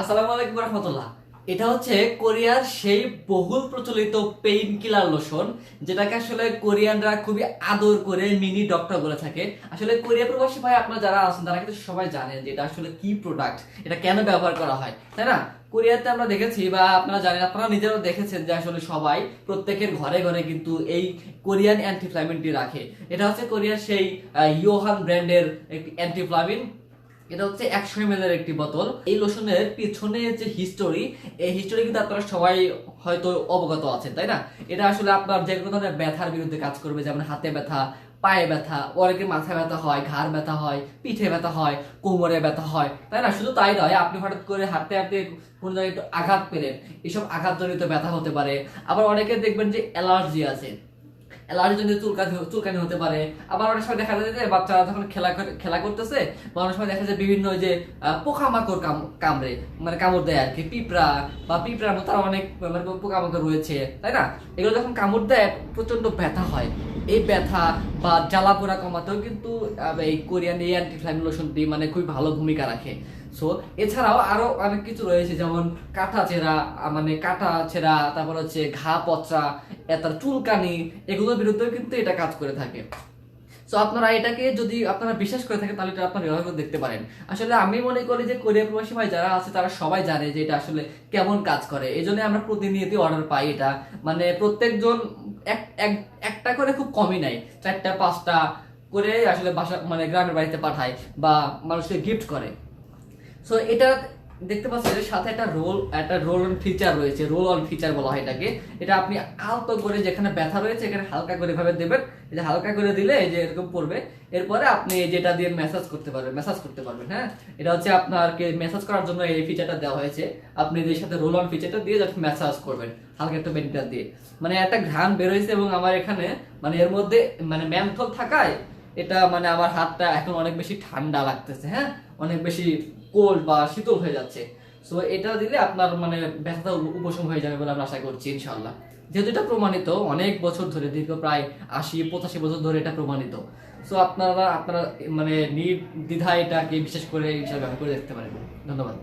আসসালামু আলাইকুম রহমতুল্লাহ। এটা হচ্ছে কোরিয়ার সেই বহুল প্রচলিত পেইন কিলার লোশন যেটাকে আসলে কোরিয়ানরা খুবই আদর করে মিনি ডক্টর বলে থাকে। আসলে কোরিয়া প্রবাসী ভাই আপনারা যারা আছেন, তারা কিন্তু সবাই জানেন যে এটা আসলে কি প্রোডাক্ট এটা কেন ব্যবহার করা হয়, তাই না? কোরিয়াতে আমরা দেখেছি বা আপনারা জানেন, আপনারা নিজেরাও দেখেছেন যে আসলে সবাই প্রত্যেকের ঘরে ঘরে কিন্তু এই কোরিয়ান অ্যান্টিফ্লামেন্টটি রাখে। এটা হচ্ছে কোরিয়ার সেই ইয়োহান ব্র্যান্ডের একটি অ্যান্টিফ্লামিন এটা হচ্ছে একশো এম এর একটি বোতল। এই লোশনের পিছনে যে হিস্টোরি এই হিস্টোরি কিন্তু আপনারা সবাই হয়তো অবগত আছেন, তাই না? এটা আসলে আপনার যে কোনো ধরনের ব্যথার বিরুদ্ধে কাজ করবে, যেমন হাতে ব্যথা, পায়ে ব্যথা অনেকে মাথা ব্যথা হয়, ঘাড় ব্যথা হয়, পিঠে ব্যথা হয়, কোমরে ব্যথা হয়, তাই না? শুধু তাই নয়, আপনি হঠাৎ করে হাঁটতে হাঁটতে কোনো জায়গায় একটু আঘাত পেলেন, এসব আঘাতজনিত ব্যথা হতে পারে। আবার অনেকে দেখবেন যে অ্যালার্জি আছে। অ্যালার্জি জন্য চুলকানি চুলকানি হতে পারে। আবার অনেক সময় দেখা যায় যে বাচ্চারা যখন খেলা খেলা করতেছে, বা অনেক সময় দেখা যায় বিভিন্ন যে পোকামাকড় কাম কামড়ে মানে কামড় দেয় আর কি, পিঁপড়া, বা পিঁপড়ার মতো অনেক মানে পোকামাকড় রয়েছে, তাই না? এগুলো যখন কামড় দেয় প্রচণ্ড ব্যথা হয়। এই ব্যথা বা জ্বালা পোড়া কমাতেও কিন্তু এই কোরিয়ান এই অ্যান্টিফ্লাইম লোশনটি মানে খুবই ভালো ভূমিকা রাখে। সো এছাড়াও আরও অনেক কিছু রয়েছে যেমন কাটা আহ, মানে কাটা ছেঁড়া তারপর হচ্ছে ঘা পচা তার চুলকানি এগুলোর বিরুদ্ধেও কিন্তু এটা কাজ করে থাকে। সো আপনারা এটাকে যদি আপনারা বিশ্বাস করে থাকেন তাহলে এটা আপনারা ব্যবহার করে দেখতে পারেন। আসলে আমি মনে করি যে কোরিয়া প্রবাসী ভাই যারা আছে তারা সবাই জানে যে এটা আসলে কেমন কাজ করে। এই জন্য আমরা প্রতিনিয়ত অর্ডার পাই এটা। মানে প্রত্যেকজন এক, এক- একটা করে খুব কমই নাই চারটা, পাঁচটা করে আসলে বাসা মানে গ্রামের বাড়িতে পাঠায় বা মানুষকে গিফট করে। সো এটা দেখতে পাচ্ছেন এর সাথে একটা রোল একটা রোল অন ফিচার রয়েছে রোল অন ফিচার বলা হয় এটাকে। এটা আপনি আলতো করে যেখানে ব্যথা রয়েছে, এখানে হালকা করে ভাবে দেবেন। যে হালকা করে দিলে এই যে এরকম পড়বে। এরপরে আপনি যেটা দিয়ে মেসাজ করতে পারবেন মেসাজ করতে পারবেন হ্যাঁ? এটা হচ্ছে আপনাকে মেসাজ করার জন্য এই ফিচারটা দেওয়া হয়েছে। আপনি এর সাথে রোল অন ফিচারটা দিয়ে যাতে মেসাজ করবেন, হালকা একটু বেনিটার দিয়ে। মানে একটা ঘ্রাণ বের হয়েছে এবং আমার এখানে মানে এর মধ্যে মানে ম্যানথল থাকায় এটা মানে আমার হাতটা এখন অনেক বেশি ঠান্ডা লাগতেছে হ্যাঁ? অনেক বেশি কোল্ড বা শীতল হয়ে যাচ্ছে। সো এটা দিলে আপনার মানে ব্যথাটা উপশম হয়ে যাবে বলে আমরা আশা করছি ইনশাল্লাহ যেহেতু এটা প্রমাণিত, অনেক বছর ধরে, দীর্ঘ প্রায় আশি, পঁচাশি বছর ধরে এটা প্রমাণিত। সো আপনারা আপনারা মানে নির্দ্বিধায় এটাকে বিশেষ করে হিসাবে ব্যবহার করে দেখতে পারেন ধন্যবাদ।